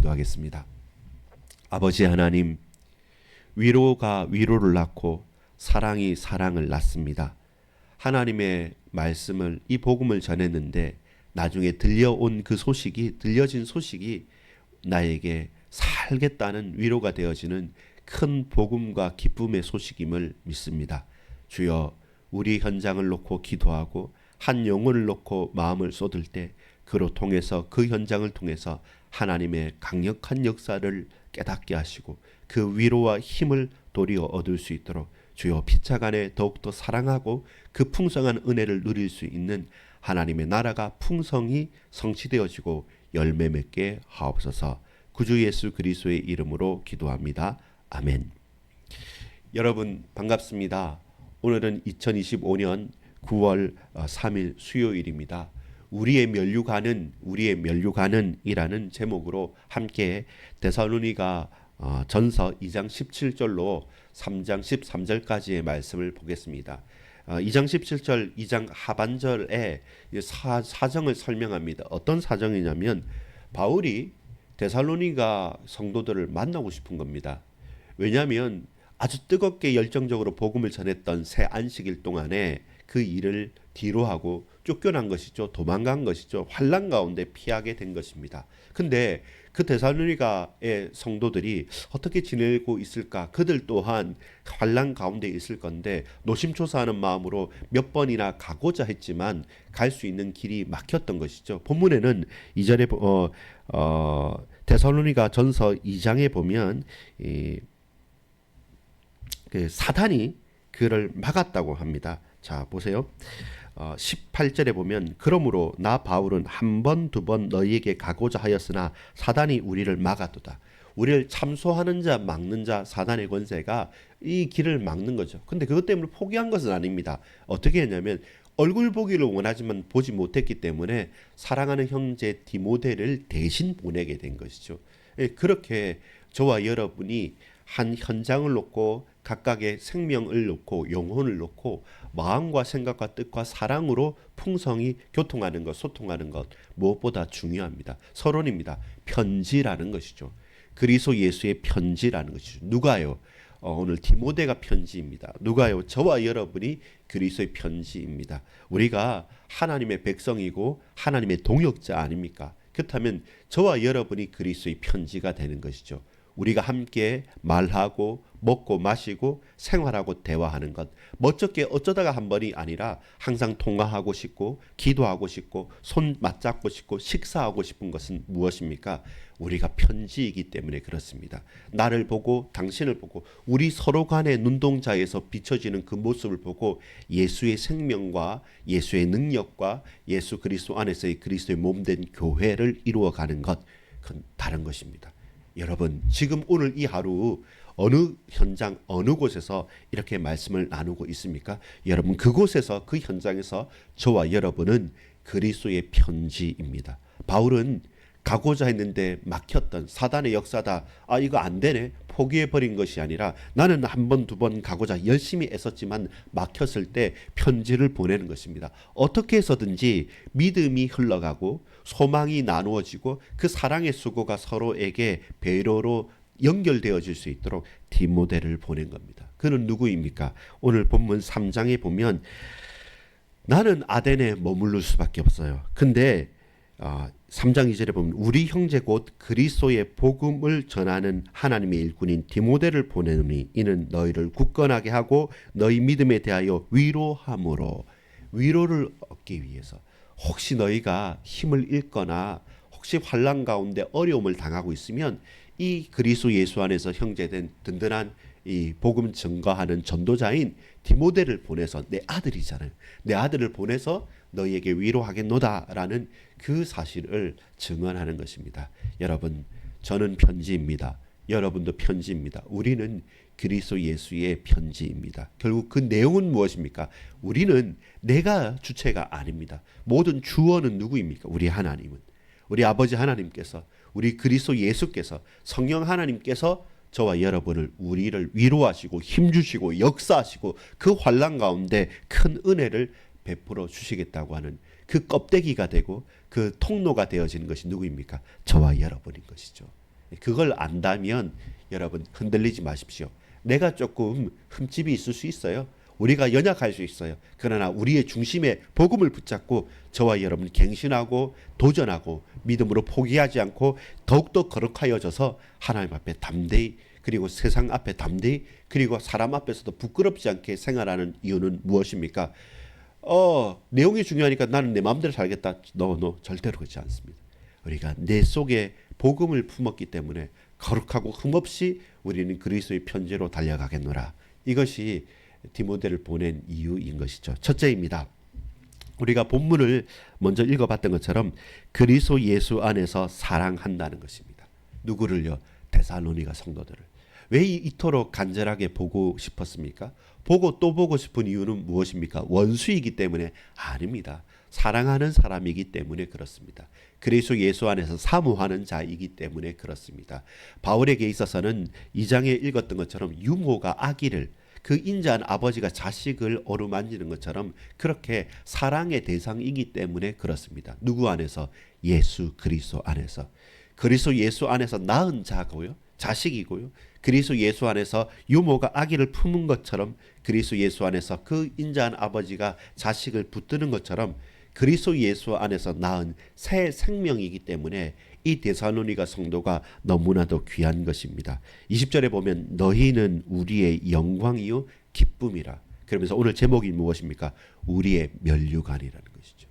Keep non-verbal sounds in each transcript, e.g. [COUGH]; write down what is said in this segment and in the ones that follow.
기도하겠습니다. 아버지 하나님, 위로가 위로를 낳고 사랑이 사랑을 낳습니다. 하나님의 말씀을 이 복음을 전했는데 나중에 들려온 그 소식이 들려진 소식이 나에게 살겠다는 위로가 되어지는 큰 복음과 기쁨의 소식임을 믿습니다. 주여 우리 현장을 놓고 기도하고 한 영혼을 놓고 마음을 쏟을 때 그로 통해서 그 현장을 통해서 하나님의 강력한 역사를 깨닫게 하시고 그 위로와 힘을 도리어 얻을 수 있도록 주여 피차간에 더욱더 사랑하고 그 풍성한 은혜를 누릴 수 있는 하나님의 나라가 풍성히 성취되어지고 열매 맺게 하옵소서. 구주 예수 그리스도의 이름으로 기도합니다. 아멘. 여러분 반갑습니다. 오늘은 2025년 9월 3일 수요일입니다. 우리의 면류관은 우리의 면류관은이라는 제목으로 함께 데살로니가 어, 전서 2장 17절로 3장 13절까지의 말씀을 보겠습니다. 2장 어, 17절, 2장 하반절에 사, 사정을 설명합니다. 어떤 사정이냐면 바울이 데살로니가 성도들을 만나고 싶은 겁니다. 왜냐하면 아주 뜨겁게 열정적으로 복음을 전했던 새 안식일 동안에 그 일을 뒤로 하고 쫓겨난 것이죠. 도망간 것이죠. 환란 가운데 피하게 된 것입니다. 근데 그 데살로니가의 성도들이 어떻게 지내고 있을까? 그들 또한 환란 가운데 있을 건데 노심초사하는 마음으로 몇 번이나 가고자 했지만 갈 수 있는 길이 막혔던 것이죠. 본문에는 이전에 어, 어, 데살로니가 전서 2장에 보면 이, 그 사단이 그를 막았다고 합니다. 자 보세요. 어, 18절에 보면 그러므로 나 바울은 한 번 두 번 너희에게 가고자 하였으나 사단이 우리를 막아도다. 우리를 참소하는 자 막는 자 사단의 권세가 이 길을 막는 거죠. 근데 그것 때문에 포기한 것은 아닙니다. 어떻게 했냐면 얼굴 보기를 원하지만 보지 못했기 때문에 사랑하는 형제 디모데를 대신 보내게 된 것이죠. 예, 그렇게 저와 여러분이 한 현장을 놓고 각각의 생명을 놓고 영혼을 놓고 마음과 생각과 뜻과 사랑으로 풍성히 교통하는 것, 소통하는 것 무엇보다 중요합니다. 서론입니다. 편지라는 것이죠. 그리스도 예수의 편지라는 것이죠. 누가요? 어, 오늘 디모데가 편지입니다. 누가요? 저와 여러분이 그리스도의 편지입니다. 우리가 하나님의 백성이고 하나님의 동역자 아닙니까? 그렇다면 저와 여러분이 그리스도의 편지가 되는 것이죠. 우리가 함께 말하고 먹고 마시고 생활하고 대화하는 것 멋쩍게 어쩌다가 한 번이 아니라 항상 통화하고 싶고 기도하고 싶고 손 맞잡고 싶고 식사하고 싶은 것은 무엇입니까? 우리가 편지이기 때문에 그렇습니다. 나를 보고 당신을 보고 우리 서로 간의 눈동자에서 비춰지는 그 모습을 보고 예수의 생명과 예수의 능력과 예수 그리스도 안에서의 그리스도의 몸된 교회를 이루어 가는 것 그건 다른 것입니다. 여러분 지금 오늘 이 하루 어느 현장 어느 곳에서 이렇게 말씀을 나누고 있습니까? 여러분 그곳에서 그 현장에서 저와 여러분은 그리스도의 편지입니다. 바울은 가고자 했는데 막혔던 사단의 역사다. 아 이거 안 되네. 포기해 버린 것이 아니라 나는 한 번 두 번 가고자 열심히 애썼지만 막혔을 때 편지를 보내는 것입니다. 어떻게 해서든지 믿음이 흘러가고 소망이 나누어지고 그 사랑의 수고가 서로에게 배로로 연결되어질 수 있도록 디모데를 보낸 겁니다. 그는 누구입니까? 오늘 본문 3장에 보면 나는 아덴에 머물러 수밖에 없어요. 근데 어, 3장 2절에 보면 우리 형제 곧 그리스도의 복음을 전하는 하나님의 일꾼인 디모데를 보내노니 이는 너희를 굳건하게 하고 너희 믿음에 대하여 위로함으로 위로를 얻기 위해서 혹시 너희가 힘을 잃거나 혹시 환란 가운데 어려움을 당하고 있으면 이 그리스도 예수 안에서 형제된 든든한 이 복음 증거하는 전도자인 디모데를 보내서 내 아들이잖아요. 내 아들을 보내서 너희에게 위로하겠노다라는 그 사실을 증언하는 것입니다. 여러분, 저는 편지입니다. 여러분도 편지입니다. 우리는 그리스도 예수의 편지입니다. 결국 그 내용은 무엇입니까? 우리는 내가 주체가 아닙니다. 모든 주어는 누구입니까? 우리 하나님은. 우리 아버지 하나님께서 우리 그리스도 예수께서 성령 하나님께서 저와 여러분을 우리를 위로하시고 힘 주시고 역사하시고 그 환란 가운데 큰 은혜를 베풀어 주시겠다고 하는 그 껍데기가 되고 그 통로가 되어지는 것이 누구입니까? 저와 여러분인 것이죠. 그걸 안다면 여러분 흔들리지 마십시오. 내가 조금 흠집이 있을 수 있어요. 우리가 연약할 수 있어요. 그러나 우리의 중심에 복음을 붙잡고 저와 여러분 갱신하고 도전하고 믿음으로 포기하지 않고 더욱더 거룩하여져서 하나님 앞에 담대히 그리고 세상 앞에 담대히 그리고 사람 앞에서도 부끄럽지 않게 생활하는 이유는 무엇입니까? 어, 내용이 중요하니까 나는 내 마음대로 살겠다. 노, 노, 절대로 그렇지 않습니다. 우리가 내 속에 복음을 품었기 때문에 거룩하고 흠없이 우리는 그리스도의 편지로 달려가겠노라. 이것이 디모데를 보낸 이유인 것이죠. 첫째입니다. 우리가 본문을 먼저 읽어봤던 것처럼 그리스도 예수 안에서 사랑한다는 것입니다. 누구를요? 데살로니가 성도들을. 왜 이토록 간절하게 보고 싶었습니까? 보고 또 보고 싶은 이유는 무엇입니까? 원수이기 때문에 아닙니다. 사랑하는 사람이기 때문에 그렇습니다. 그리스도 예수 안에서 사모하는 자이기 때문에 그렇습니다. 바울에게 있어서는 이 장에 읽었던 것처럼 유모가 아기를 그 인자한 아버지가 자식을 어루만지는 것처럼 그렇게 사랑의 대상이기 때문에 그렇습니다. 누구 안에서 예수 그리스도 안에서 그리스도 예수 안에서 낳은 자고요. 자식이고요. 그리스도 예수 안에서 유모가 아기를 품은 것처럼 그리스도 예수 안에서 그 인자한 아버지가 자식을 붙드는 것처럼 그리스도 예수 안에서 낳은 새 생명이기 때문에 이 데살로니가 성도가 너무나도 귀한 것입니다. 20절에 보면 너희는 우리의 영광이요 기쁨이라. 그러면서 오늘 제목이 무엇입니까? 우리의 면류관이라는 것이죠.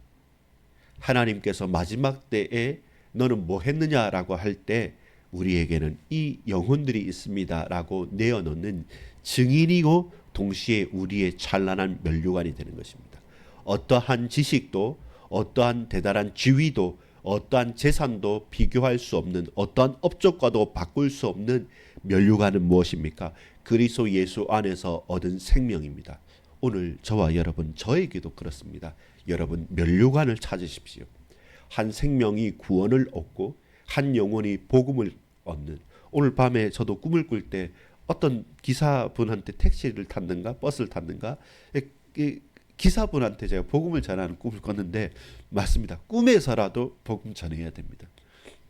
하나님께서 마지막 때에 너는 뭐 했느냐라고 할 때 우리에게는 이 영혼들이 있습니다라고 내어놓는 증인이고 동시에 우리의 찬란한 면류관이 되는 것입니다. 어떠한 지식도 어떠한 대단한 지위도 어떠한 재산도 비교할 수 없는 어떠한 업적과도 바꿀 수 없는 면류관은 무엇입니까? 그리스도 예수 안에서 얻은 생명입니다. 오늘 저와 여러분 저에게도 그렇습니다. 여러분 면류관을 찾으십시오. 한 생명이 구원을 얻고 한 영혼이 복음을 얻는 오늘 밤에 저도 꿈을 꿀 때 어떤 기사분한테 택시를 탔는가 버스를 탔는가 기사분한테 제가 복음을 전하는 꿈을 꿨는데 맞습니다. 꿈에서라도 복음 전해야 됩니다.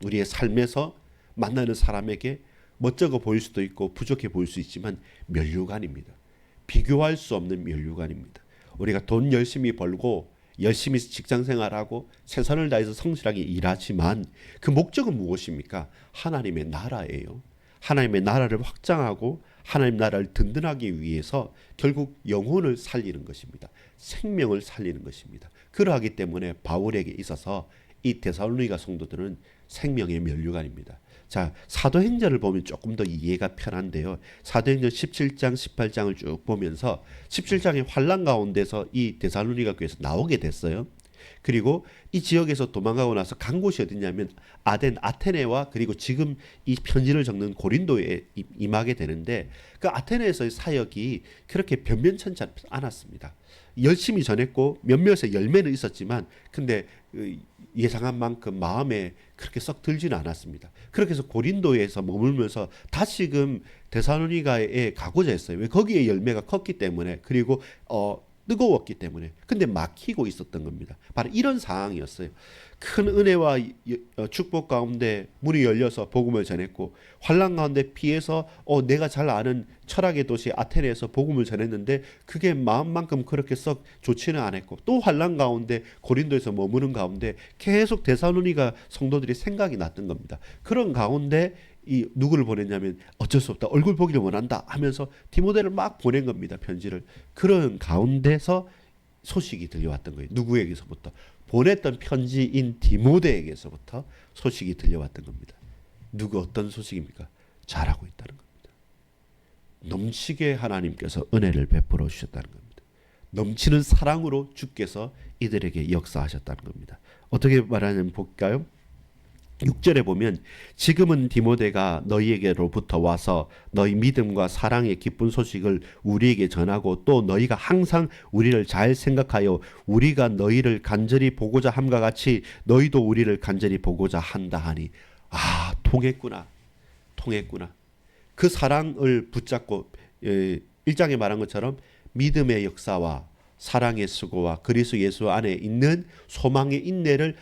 우리의 삶에서 만나는 사람에게 멋쩍어 보일 수도 있고 부족해 보일 수 있지만 면류관입니다. 비교할 수 없는 면류관입니다. 우리가 돈 열심히 벌고 열심히 직장 생활하고 최선을 다해서 성실하게 일하지만 그 목적은 무엇입니까? 하나님의 나라예요. 하나님의 나라를 확장하고 하나님 나라를 든든하기 위해서 결국 영혼을 살리는 것입니다. 생명을 살리는 것입니다. 그러하기 때문에 바울에게 있어서 이 데살로니가 성도들은 생명의 면류관입니다. 자, 사도행전을 보면 조금 더 이해가 편한데요. 사도행전 17장, 18장을 쭉 보면서 17장의 환란 가운데서 이 데살로니가 교회에서 나오게 됐어요. 그리고 이 지역에서 도망가고 나서 간 곳이 어디냐면 아덴 아테네와 그리고 지금 이 편지를 적는 고린도에 임하게 되는데 그 아테네에서의 사역이 그렇게 변변찮지 않았습니다. 열심히 전했고 몇몇의 열매는 있었지만 근데 그 예상한 만큼 마음에 그렇게 썩 들지는 않았습니다. 그렇게 해서 고린도에서 머물면서 다시금 데살로니가에 가고자 했어요. 왜 거기에 열매가 컸기 때문에 그리고 어 뜨거웠기 때문에 근데 막히고 있었던 겁니다. 바로 이런 상황이었어요. 큰 은혜와 어, 축복 가운데 문이 열려서 복음을 전했고 환란 가운데 피해서 어 내가 잘 아는 철학의 도시 아테네에서 복음을 전했는데 그게 마음만큼 그렇게 썩 좋지는 않았고 또 환란 가운데 고린도에서 머무는 가운데 계속 데살로니가 성도들이 생각이 났던 겁니다. 그런 가운데 이 누구를 보냈냐면 어쩔 수 없다. 얼굴 보기를 원한다 하면서 디모데를 막 보낸 겁니다 편지를. 그런 가운데서 소식이 들려왔던 거예요. 누구에게서부터? 보냈던 편지인 디모데에게서부터 소식이 들려왔던 겁니다. 누구 어떤 소식입니까? 잘하고 있다는 겁니다. 넘치게 하나님께서 은혜를 베풀어 주셨다는 겁니다. 넘치는 사랑으로 주께서 이들에게 역사하셨다는 겁니다. 어떻게 말하냐면 볼까요 6절에 보면 지금은 디모데가 너희에게로부터 와서 너희 믿음과 사랑의 기쁜 소식을 우리에게 전하고 또 너희가 항상 우리를 잘 생각하여 우리가 너희를 간절히 보고자 함과 같이 너희도 우리를 간절히 보고자 한다 하니 아 통했구나. 통했구나. 그 사랑을 붙잡고 1장에 예, 말한 것처럼 믿음의 역사와 사랑의 수고와 그리스도 예수 안에 있는 소망의 인내를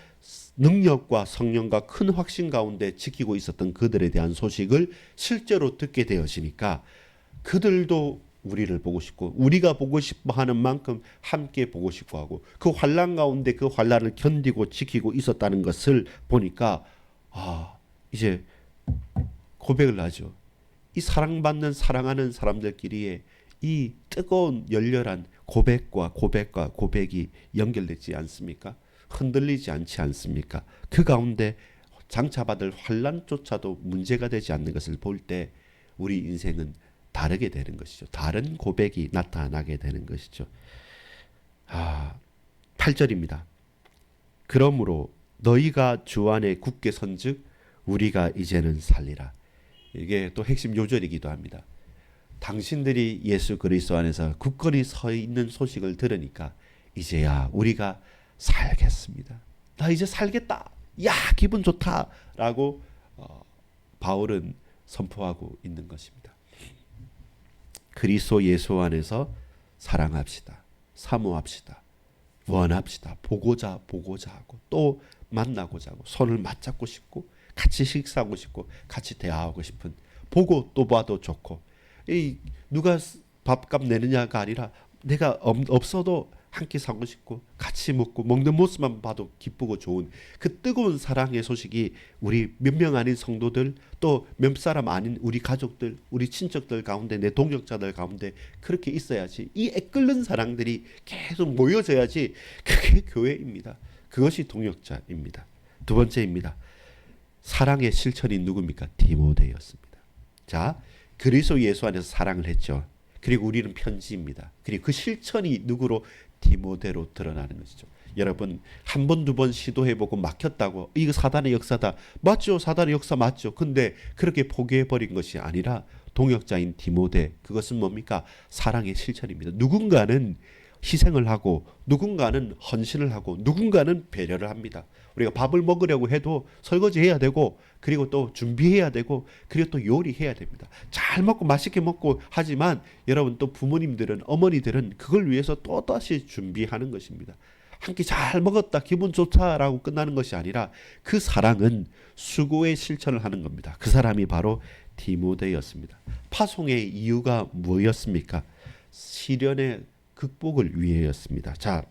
능력과 성령과 큰 확신 가운데 지키고 있었던 그들에 대한 소식을 실제로 듣게 되어지니까 그들도 우리를 보고 싶고 우리가 보고 싶어 하는 만큼 함께 보고 싶어 하고 그 환란 가운데 그 환란을 견디고 지키고 있었다는 것을 보니까 아 이제 고백을 하죠. 이 사랑받는 사랑하는 사람들끼리의 이 뜨거운 열렬한 고백과 고백과 고백이 연결되지 않습니까? 흔들리지 않지 않습니까? 그 가운데 장차받을 환란조차도 문제가 되지 않는 것을 볼 때 우리 인생은 다르게 되는 것이죠. 다른 고백이 나타나게 되는 것이죠. 아, 8절입니다. 그러므로 너희가 주 안에 굳게 선즉 우리가 이제는 살리라. 이게 또 핵심 요절이기도 합니다. 당신들이 예수 그리스도 안에서 굳건히 서 있는 소식을 들으니까 이제야 우리가 살겠습니다. 나 이제 살겠다. 야 기분 좋다라고 어, 바울은 선포하고 있는 것입니다. 그리스도 예수 안에서 사랑합시다. 사모합시다. 원합시다. 보고자 보고자 하고 또 만나고자 하고 손을 맞잡고 싶고 같이 식사하고 싶고 같이 대화하고 싶은 보고 또 봐도 좋고 이 누가 밥값 내느냐가 아니라 내가 없어도 함께 사고 싶고 같이 먹고 먹는 모습만 봐도 기쁘고 좋은 그 뜨거운 사랑의 소식이 우리 몇 명 아닌 성도들 또 몇 사람 아닌 우리 가족들 우리 친척들 가운데 내 동역자들 가운데 그렇게 있어야지 이 애끓는 사랑들이 계속 모여져야지 그게 [LAUGHS] 교회입니다. 그것이 동역자입니다. 두 번째입니다. 사랑의 실천이 누굽니까? 디모데였습니다. 자, 그리스도 예수 안에서 사랑을 했죠. 그리고 우리는 편지입니다. 그리고 그 실천이 누구로? 디모데로 드러나는 것이죠. 여러분 한 번 두 번 시도해보고 막혔다고 이거 사단의 역사다. 맞죠? 사단의 역사 맞죠? 근데 그렇게 포기해버린 것이 아니라 동역자인 디모데 그것은 뭡니까? 사랑의 실천입니다. 누군가는 희생을 하고 누군가는 헌신을 하고 누군가는 배려를 합니다 우리가 밥을 먹으려고 해도 설거지 해야 되고 그리고 또 준비해야 되고 그리고 또 요리해야 됩니다. 잘 먹고 맛있게 먹고 하지만 여러분 또 부모님들은 어머니들은 그걸 위해서 또 다시 준비하는 것입니다. 한 끼 잘 먹었다 기분 좋다라고 끝나는 것이 아니라 그 사랑은 수고의 실천을 하는 겁니다. 그 사람이 바로 디모데였습니다. 파송의 이유가 무엇이었습니까? 시련의 극복을 위해였습니다. 자,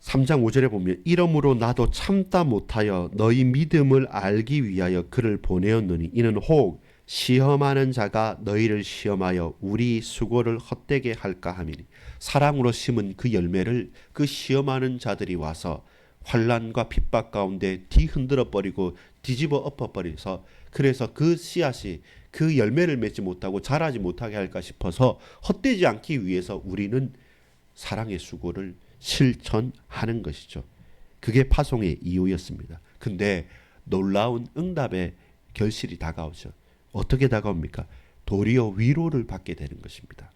3장 5절에 보면 이러므로 나도 참다 못하여 너희 믿음을 알기 위하여 그를 보내었노니 이는 혹 시험하는 자가 너희를 시험하여 우리 수고를 헛되게 할까 함이니 사랑으로 심은 그 열매를 그 시험하는 자들이 와서 환란과 핍박 가운데 뒤흔들어 버리고 뒤집어 엎어 버려서 그래서 그 씨앗이 그 열매를 맺지 못하고 자라지 못하게 할까 싶어서 헛되지 않기 위해서 우리는 사랑의 수고를 실천하는 것이죠. 그게 파송의 이유였습니다. 근데 놀라운 응답의 결실이 다가오죠. 어떻게 다가옵니까? 도리어 위로를 받게 되는 것입니다.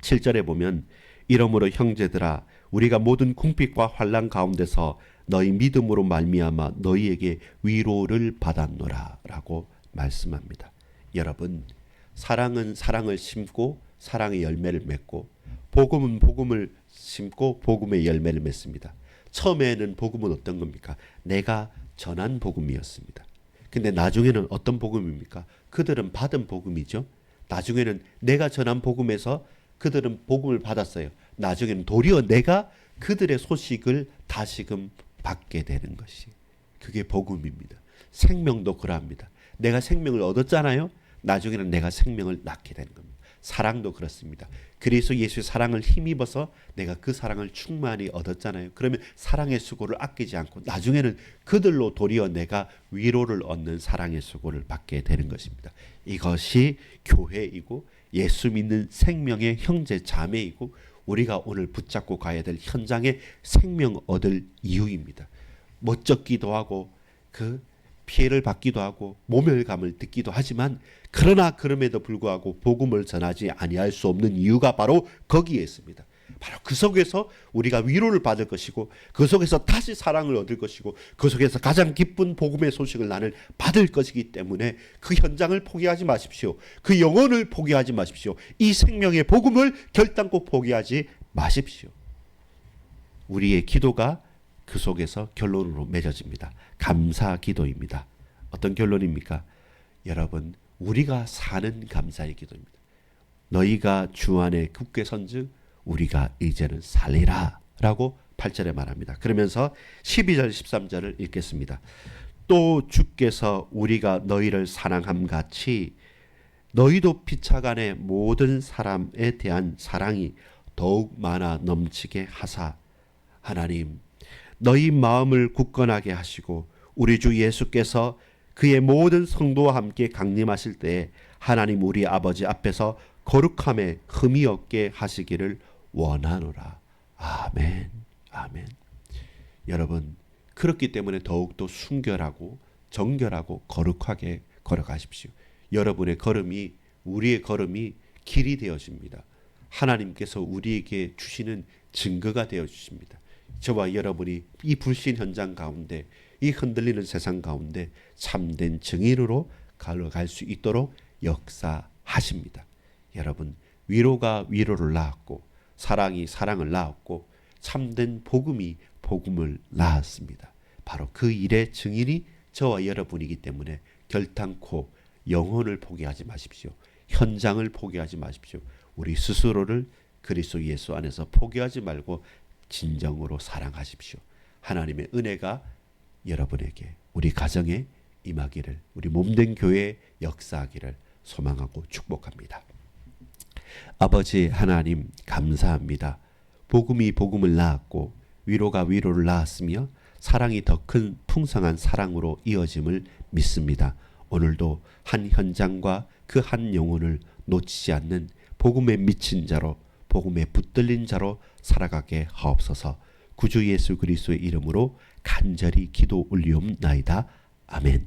7절에 보면 이러므로 형제들아 우리가 모든 궁핍과 환란 가운데서 너희 믿음으로 말미암아 너희에게 위로를 받았노라라고 말씀합니다. 여러분 사랑은 사랑을 심고 사랑의 열매를 맺고 복음은 복음을 심고 복음의 열매를 맺습니다. 처음에는 복음은 어떤 겁니까? 내가 전한 복음이었습니다. 근데 나중에는 어떤 복음입니까? 그들은 받은 복음이죠. 나중에는 내가 전한 복음에서 그들은 복음을 받았어요. 나중에는 도리어 내가 그들의 소식을 다시금 받게 되는 것이 그게 복음입니다. 생명도 그러합니다. 내가 생명을 얻었잖아요. 나중에는 내가 생명을 낳게 되는 겁니다. 사랑도 그렇습니다. 그래서 예수의 사랑을 힘입어서 내가 그 사랑을 충만히 얻었잖아요. 그러면 사랑의 수고를 아끼지 않고 나중에는 그들로 도리어 내가 위로를 얻는 사랑의 수고를 받게 되는 것입니다. 이것이 교회이고 예수 믿는 생명의 형제 자매이고 우리가 오늘 붙잡고 가야 될 현장에 생명 얻을 이유입니다. 멋쩍기도 하고 그 피해를 받기도 하고 모멸감을 듣기도 하지만 그러나 그럼에도 불구하고 복음을 전하지 아니할 수 없는 이유가 바로 거기에 있습니다. 바로 그 속에서 우리가 위로를 받을 것이고 그 속에서 다시 사랑을 얻을 것이고 그 속에서 가장 기쁜 복음의 소식을 나는 받을 것이기 때문에 그 현장을 포기하지 마십시오. 그 영혼을 포기하지 마십시오. 이 생명의 복음을 결단코 포기하지 마십시오. 우리의 기도가 그 속에서 결론으로 맺어집니다. 감사 기도입니다. 어떤 결론입니까? 여러분, 우리가 사는 감사의 기도입니다. 너희가 주 안에 굳게 선즉 우리가 이제는 살리라 라고 8절에 말합니다. 그러면서 12절 13절을 읽겠습니다. 또 주께서 우리가 너희를 사랑함 같이 너희도 피차간의 모든 사람에 대한 사랑이 더욱 많아 넘치게 하사 하나님 너희 마음을 굳건하게 하시고 우리 주 예수께서 그의 모든 성도와 함께 강림하실 때에 하나님 우리 아버지 앞에서 거룩함에 흠이 없게 하시기를 원하노라. 아멘. 아멘. 여러분 그렇기 때문에 더욱더 순결하고 정결하고 거룩하게 걸어가십시오. 여러분의 걸음이 우리의 걸음이 길이 되어집니다. 하나님께서 우리에게 주시는 증거가 되어 주십니다. 저와 여러분이 이 불신 현장 가운데 이 흔들리는 세상 가운데 참된 증인으로 걸어갈 수 있도록 역사하십니다. 여러분 위로가 위로를 낳았고 사랑이 사랑을 낳았고 참된 복음이 복음을 낳았습니다. 바로 그 일의 증인이 저와 여러분이기 때문에 결단코 영혼을 포기하지 마십시오. 현장을 포기하지 마십시오. 우리 스스로를 그리스도 예수 안에서 포기하지 말고 진정으로 사랑하십시오. 하나님의 은혜가 여러분에게 우리 가정에 임하기를 우리 몸된 교회에 역사하기를 소망하고 축복합니다. 아버지 하나님 감사합니다. 복음이 복음을 낳았고 위로가 위로를 낳았으며 사랑이 더 큰 풍성한 사랑으로 이어짐을 믿습니다. 오늘도 한 현장과 그 한 영혼을 놓치지 않는 복음에 미친 자로 복음에 붙들린 자로 살아가게 하옵소서. 구주 예수 그리스도의 이름으로 간절히 기도 올리옵나이다. 아멘.